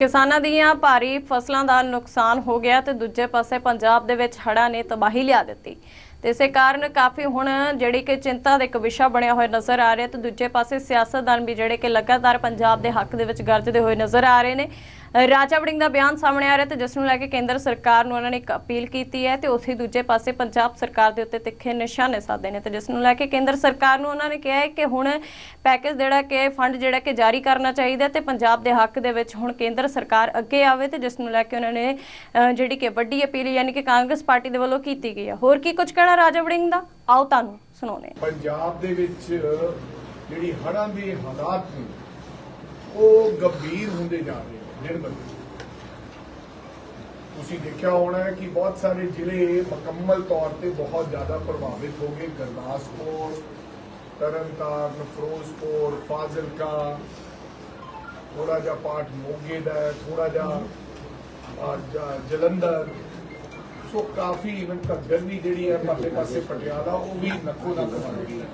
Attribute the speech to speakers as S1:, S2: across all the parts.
S1: ਕਿਸਾਨਾਂ ਦੀਆਂ ਭਾਰੀ ਫਸਲਾਂ ਦਾ ਨੁਕਸਾਨ ਹੋ ਗਿਆ ਤੇ ਦੂਜੇ ਪਾਸੇ ਪੰਜਾਬ ਦੇ ਵਿੱਚ ਹੜ੍ਹਾਂ ਨੇ ਤਬਾਹੀ ਲਿਆ ਦਿੱਤੀ। ਤੇ ਇਸੇ ਕਾਰਨ ਕਾਫੀ ਹੁਣ ਜਿਹੜੀ ਕਿ ਚਿੰਤਾ ਦਾ ਇੱਕ ਵਿਸ਼ਾ ਬਣਿਆ ਹੋਇਆ ਨਜ਼ਰ ਆ ਰਿਹਾ ਤੇ ਦੂਜੇ ਪਾਸੇ ਸਿਆਸਤਦਾਨ ਵੀ ਜਿਹੜੇ ਕਿ ਲਗਾਤਾਰ ਪੰਜਾਬ ਦੇ ਹੱਕ ਦੇ ਵਿੱਚ ਗਰਜਦੇ ਹੋਏ ਨਜ਼ਰ ਆ ਰਹੇ ਨੇ। ਰਾਜਾ ਵੜਿੰਗ ਦਾ ਬਿਆਨ ਸਾਹਮਣੇ ਆ ਰਿਹਾ ਤੇ ਜਿਸ ਨੂੰ ਲੈ ਕੇ ਕੇਂਦਰ ਸਰਕਾਰ ਨੂੰ ਉਹਨਾਂ ਨੇ ਇੱਕ ਅਪੀਲ ਕੀਤੀ ਹੈ ਤੇ ਉਥੇ ਦੂਜੇ ਪਾਸੇ ਪੰਜਾਬ ਸਰਕਾਰ ਦੇ ਉੱਤੇ ਤਿੱਖੇ ਨਿਸ਼ਾਨੇ ਸਾਧੇ ਨੇ ਤੇ ਜਿਸ ਨੂੰ ਲੈ ਕੇ ਕੇਂਦਰ ਸਰਕਾਰ ਨੂੰ ਉਹਨਾਂ ਨੇ ਕਿਹਾ ਹੈ ਕਿ ਹੁਣ ਪੈਕੇਜ ਜਿਹੜਾ ਕਿ ਫੰਡ ਜਿਹੜਾ ਕਿ ਜਾਰੀ ਕਰਨਾ ਚਾਹੀਦਾ ਤੇ ਪੰਜਾਬ ਦੇ ਹੱਕ ਦੇ ਵਿੱਚ ਹੁਣ ਕੇਂਦਰ ਸਰਕਾਰ ਅੱਗੇ ਆਵੇ ਤੇ ਜਿਸ ਨੂੰ ਲੈ ਕੇ ਉਹਨਾਂ ਨੇ ਜਿਹੜੀ ਕਿ ਵੱਡੀ ਅਪੀਲ ਯਾਨੀ ਕਿ ਕਾਂਗਰਸ ਪਾਰਟੀ ਦੇ ਵੱਲੋਂ ਕੀਤੀ ਗਈ ਹੈ। ਹੋਰ ਕੀ ਕੁਝ ਕਹਿਣਾ ਰਾਜਾ ਵੜਿੰਗ ਦਾ? ਆਓ ਤੁਹਾਨੂੰ ਸੁਣਾਉਂਦੇ
S2: ਪੰਜਾਬ ਦੇ ਵਿੱਚ ਜਿਹੜੀ ਹੜ੍ਹਾਂ ਦੇ ਹਾਲਾਤ ਨੇ, ਉਹ ਗੰਭੀਰ ਹੁੰਦੇ ਜਾ ਰਹੇ ਨੇ ਤੁਸੀਂ ਦੇਖਿਆ ਹੋਣਾ ਹੈ ਕਿ ਬਹੁਤ ਸਾਰੇ ਜ਼ਿਲ੍ਹੇ ਮੁਕੰਮਲ ਤੌਰ ਤੇ ਬਹੁਤ ਜ਼ਿਆਦਾ ਪ੍ਰਭਾਵਿਤ ਹੋ ਗਏ। ਗੁਰਦਾਸਪੁਰ, ਤਰਨਤਾਰਨ, ਫਿਰੋਜ਼ਪੁਰ, ਫਾਜ਼ਿਲਕਾ। ਥੋੜਾ ਜਿਹਾ ਪਾਰਟ ਮੋਗੇ ਦਾ ਹੈ ਥੋੜਾ ਜਿਹਾ ਜਲੰਧਰ। ਸੋ ਕਾਫੀ ਇਵਨ ਘੱਗਰ ਵੀ ਜਿਹੜੀ ਹੈ ਪਾਸੇ ਪਾਸੇ ਪਟਿਆਲਾ, ਉਹ ਵੀ ਨੱਕੋ ਨੱਕ ਬਣ ਗਈ ਹੈ।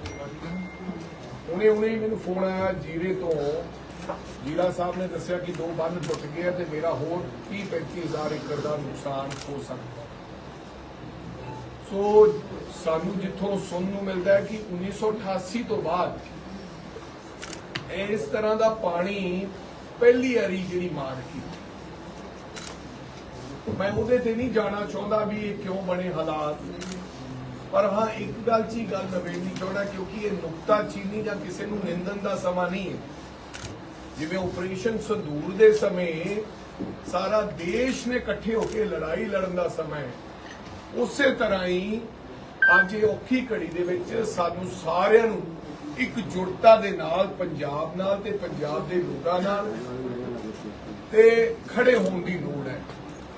S2: ਹੁਣੇ ਹੁਣੇ ਮੈਨੂੰ ਫੋਨ ਆਇਆ ਜੀਰੇ ਤੋਂ। ਜੀਰਾ ਸਾਹਿਬ ਨੇ ਦੱਸਿਆ ਕਿ ਦੋ ਬੰਨ ਟੁੱਟ ਗਏ ਤੇ ਮੇਰਾ ਹੋਰ 30 35000 ਏਕੜ ਦਾ ਨੁਕਸਾਨ ਹੋ ਸਕਦਾ ਸੋ ਸਾਨੂੰ ਜਿੱਥੋਂ ਸੁਣਨ ਨੂੰ ਮਿਲਦਾ ਹੈ ਕਿ 1988 ਤੋਂ ਬਾਅਦ ਇਸ ਤਰ੍ਹਾਂ ਦਾ ਪਾਣੀ ਪਹਿਲੀ ਵਾਰੀ ਜਿਹੜੀ ਮਾਰ ਕੀਤੀ। ਮੈਂ ਉਹਦੇ ਤੇ ਨਹੀਂ ਜਾਣਾ ਚਾਹੁੰਦਾ ਵੀ ਇਹ ਕਿਉਂ ਬਣੇ ਹਾਲਾਤ। ਪਰ ਹਾਂ, ਇੱਕ ਗੱਲ 'ਚ ਗੱਲ ਨਵੇੜਨੀ ਚਾਹੁੰਦਾ, ਕਿਉਂਕਿ ਇਹ ਨੁਕਤਾ ਚੀਨੀ ਜਾਂ ਕਿਸੇ ਨੂੰ ਨਿੰਦਨ ਦਾ ਸਮਾਂ ਨਹੀਂ ਹੈ। ਜਿਵੇਂ ਆਪਰੇਸ਼ਨ ਸੰਦੂਰ ਦੇ ਸਮੇਂ ਸਾਰਾ ਦੇਸ਼ ਨੇ ਇਕੱਠੇ ਹੋ ਕੇ ਲੜਾਈ ਲੜਨ ਦਾ ਸਮਾਂ ਹੈ। ਉਸੇ ਤਰ੍ਹਾਂ ਹੀ ਅੱਜ ਇਹ ਔਖੀ ਘੜੀ ਦੇ ਵਿੱਚ ਸਾਨੂੰ ਸਾਰਿਆਂ ਨੂੰ ਇੱਕ ਜੁੜਤਾ ਦੇ ਨਾਲ, ਪੰਜਾਬ ਨਾਲ ਤੇ ਪੰਜਾਬ ਦੇ ਲੋਕਾਂ ਨਾਲ ਤੇ ਖੜੇ ਹੋਣ ਦੀ ਲੋੜ ਹੈ।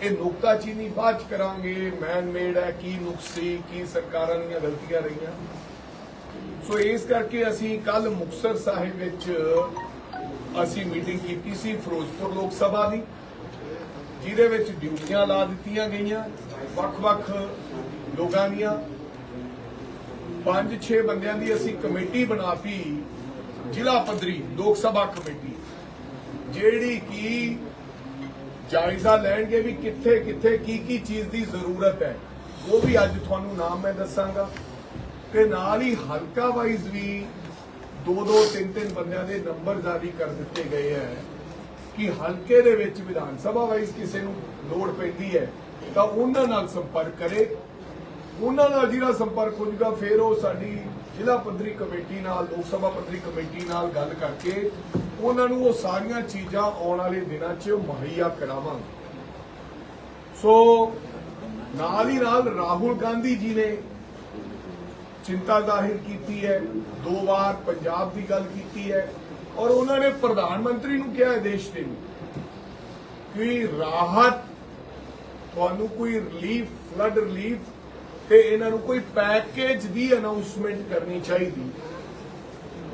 S2: ਇਹ ਨੁਕਤਾਚੀਨੀ ਬਾਅਦ 'ਚ ਕਰਾਂਗੇ ਮੈਨ ਮੇਡ ਹੈ, ਕੀ ਨੁਕਸੀ ਕੀ ਸਰਕਾਰਾਂ ਦੀਆਂ ਗਲਤੀਆਂ ਰਹੀਆਂ। ਸੋ ਇਸ ਕਰਕੇ ਅਸੀਂ ਕੱਲ ਮੁਕਤਸਰ ਸਾਹਿਬ ਵਿੱਚ ਅਸੀਂ ਮੀਟਿੰਗ ਕੀਤੀ ਸੀ ਫਿਰੋਜ਼ਪੁਰ ਲੋਕ ਸਭਾ ਦੀ, ਜਿਹਦੇ ਵਿੱਚ ਡਿਊਟੀਆਂ ਲਾ ਦਿੱਤੀਆਂ ਗਈਆਂ, ਵੱਖ-ਵੱਖ ਲੋਕਾਂ ਦੀਆਂ। ਪੰਜ, ਛੇ ਬੰਦਿਆਂ ਦੀ ਅਸੀਂ ਕਮੇਟੀ ਬਣਾਤੀ ਜ਼ਿਲ੍ਹਾ ਪੱਧਰੀ ਲੋਕ ਸਭਾ ਕਮੇਟੀ। ਜਿਹੜੀ ਕਿ ਜਾਇਜ਼ਾ ਲੈਣਗੇ ਵੀ ਕਿੱਥੇ ਕਿੱਥੇ ਕੀ ਕੀ ਚੀਜ਼ ਦੀ ਜ਼ਰੂਰਤ ਹੈ, ਉਹ ਵੀ ਅੱਜ ਤੁਹਾਨੂੰ ਨਾਮ ਮੈਂ ਦੱਸਾਂਗਾ। ਤੇ ਨਾਲ ਹੀ ਹਲਕਾ ਵਾਈਜ਼ ਵੀ ਦੋ ਦੋ ਤਿੰਨ ਤਿੰਨ ਬੰਦਿਆਂ ਦੇ ਨੰਬਰ ਜਾਰੀ ਕਰ ਦਿੱਤੇ ਗਏ ਹੈ ਕਿ ਹਲਕੇ ਦੇ ਵਿੱਚ ਵਿਧਾਨ ਸਭਾ ਵਾਈਜ਼ ਕਿਸੇ ਨੂੰ ਲੋੜ ਪੈਂਦੀ ਹੈ, ਤਾਂ ਉਹਨਾਂ ਨਾਲ ਸੰਪਰਕ ਕਰੇ। ਉਹਨਾਂ ਨਾਲ ਜਿਹੜਾ ਸੰਪਰਕ ਹੋ ਜਾਊਗਾ ਫਿਰ ਉਹ ਸਾਡੀ ਜ਼ਿਲ੍ਹਾ ਪੱਧਰੀ ਕਮੇਟੀ ਨਾਲ, ਲੋਕ ਸਭਾ ਪੱਧਰੀ ਕਮੇਟੀ ਨਾਲ ਗੱਲ ਕਰਕੇ ਉਹਨਾਂ ਨੂੰ ਉਹ ਸਾਰੀਆਂ ਚੀਜ਼ਾਂ ਆਉਣ ਵਾਲੇ ਦਿਨਾਂ 'ਚ ਮੁਹੱਈਆ ਕਰਾਵਾਂਗੇ। ਸੋ, ਨਾਲ ਹੀ ਨਾਲ ਰਾਹੁਲ ਗਾਂਧੀ ਜੀ ਨੇ ਚਿੰਤਾ ਜ਼ਾਹਿਰ ਕੀਤੀ ਹੈ, ਦੋ ਵਾਰ ਪੰਜਾਬ ਦੀ ਗੱਲ ਕੀਤੀ ਹੈ ਔਰ ਉਹਨਾਂ ਨੇ ਪ੍ਰਧਾਨ ਮੰਤਰੀ ਨੂੰ ਕਿਹਾ ਹੈ ਦੇਸ਼ ਦੇ ਨੂੰ ਕਿ ਰਾਹਤ, ਤੁਹਾਨੂੰ ਕੋਈ ਰਿਲੀਫ ਫਲੱਡ ਰਿਲੀਫ ਤੇ ਇਹਨਾਂ ਨੂੰ ਕੋਈ ਪੈਕੇਜ ਦੀ ਅਨਾਉਂਸਮੈਂਟ ਕਰਨੀ ਚਾਹੀਦੀ।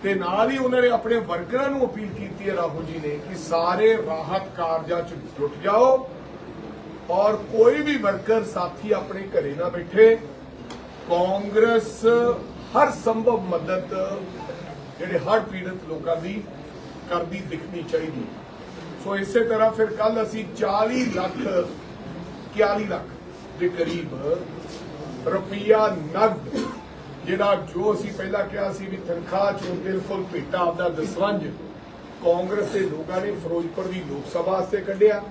S2: ਤੇ ਨਾਲ ਹੀ ਉਹਨਾਂ ਨੇ ਆਪਣੇ ਵਰਕਰਾਂ ਨੂੰ ਅਪੀਲ ਕੀਤੀ ਹੈ ਰਾਹੁਲ ਜੀ ਨੇ ਕਿ ਸਾਰੇ ਰਾਹਤ ਕਾਰਜਾਂ 'ਚ ਜੁਟ ਜਾਓ ਔਰ ਕੋਈ ਵੀ ਵਰਕਰ ਸਾਥੀ ਆਪਣੇ ਘਰੇ ਨਾ ਬੈਠੇ। ਕਾਂਗਰਸ ਹਰ ਸੰਭਵ ਮਦਦ ਜਿਹੜੇ ਹਰ ਪੀੜਤ ਲੋਕਾਂ ਦੀ ਕਰਦੀ ਦਿਖਣੀ ਚਾਹੀਦੀ। ਸੋ ਇਸੇ ਤਰ੍ਹਾਂ ਫਿਰ ਕੱਲ ਅਸੀਂ 40 ਲੱਖ 41 ਲੱਖ ਦੇ ਕਰੀਬ ਰੁਪਈਆ ਨਗਦ, ਜਿਹੜਾ ਜੋ ਅਸੀਂ ਪਹਿਲਾਂ ਕਿਹਾ ਸੀ ਵੀ ਤਨਖਾਹ ਚੋਂ ਬਿਲਕੁਲ ਭੇਟਾ ਆਪਦਾ ਦਸਵੰਜ ਕਾਂਗਰਸ ਦੇ ਲੋਕਾਂ ਨੇ, ਫਿਰੋਜ਼ਪੁਰ ਦੀ ਲੋਕ ਸਭਾ ਵਾਸਤੇ ਕੱਢਿਆ।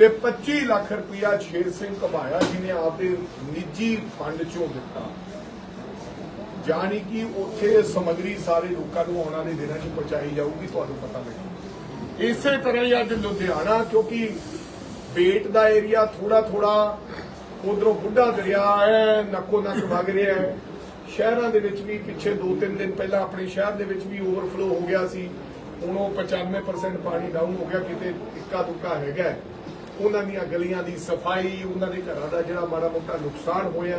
S2: ਤੇ 25 ਲੱਖ ਰੁਪਇਆ ਸ਼ੇਰ ਸਿੰਘ ਘਬਾਇਆ ਜੀ ਨੇ ਆਪਦੇ ਨਿੱਜੀ ਫੰਡ ਚੋਂ ਦਿੱਤਾ। ਜਾਣੀ ਕਿ ਉੱਥੇ ਸਮਗਰੀ ਸਾਰੇ ਲੋਕਾਂ ਨੂੰ ਆਉਣ ਵਾਲੇ ਦਿਨਾਂ 'ਚ ਪਹੁੰਚਾਈ ਜਾਊਗੀ, ਤੁਹਾਨੂੰ ਪਤਾ ਲੱਗੇ ਇਸੇ ਤਰ੍ਹਾਂ ਹੀ ਅੱਜ ਲੁਧਿਆਣਾ, ਕਿਉਂਕਿ ਬੇਟ ਦਾ ਏਰੀਆ ਥੋੜਾ ਥੋੜਾ ਉਧਰੋਂ ਬੁੱਢਾ ਦਰਿਆ ਹੈ ਨੱਕੋ ਨੱਕ ਵਗ ਰਿਹਾ ਹੈ। ਸ਼ਹਿਰਾਂ ਦੇ ਵਿੱਚ ਵੀ ਪਿੱਛੇ 2-3 ਦਿਨ ਪਹਿਲਾਂ ਆਪਣੇ ਸ਼ਹਿਰ ਦੇ ਵਿੱਚ ਵੀ ਓਵਰਫਲੋ ਹੋ ਗਿਆ ਸੀ। ਹੁਣ ਉਹ 95% ਪਾਣੀ ਡਾਊਨ ਹੋ ਗਿਆ, ਕਿਤੇ ਇੱਕਾ ਦੁੱਕਾ ਹੈਗਾ ਉਹਨਾਂ ਦੀਆਂ ਗਲੀਆਂ ਦੀ ਸਫ਼ਾਈ ਉਹਨਾਂ ਦੇ ਘਰਾਂ ਦਾ ਜਿਹੜਾ ਮਾੜਾ ਮੋਟਾ ਨੁਕਸਾਨ ਹੋਇਆ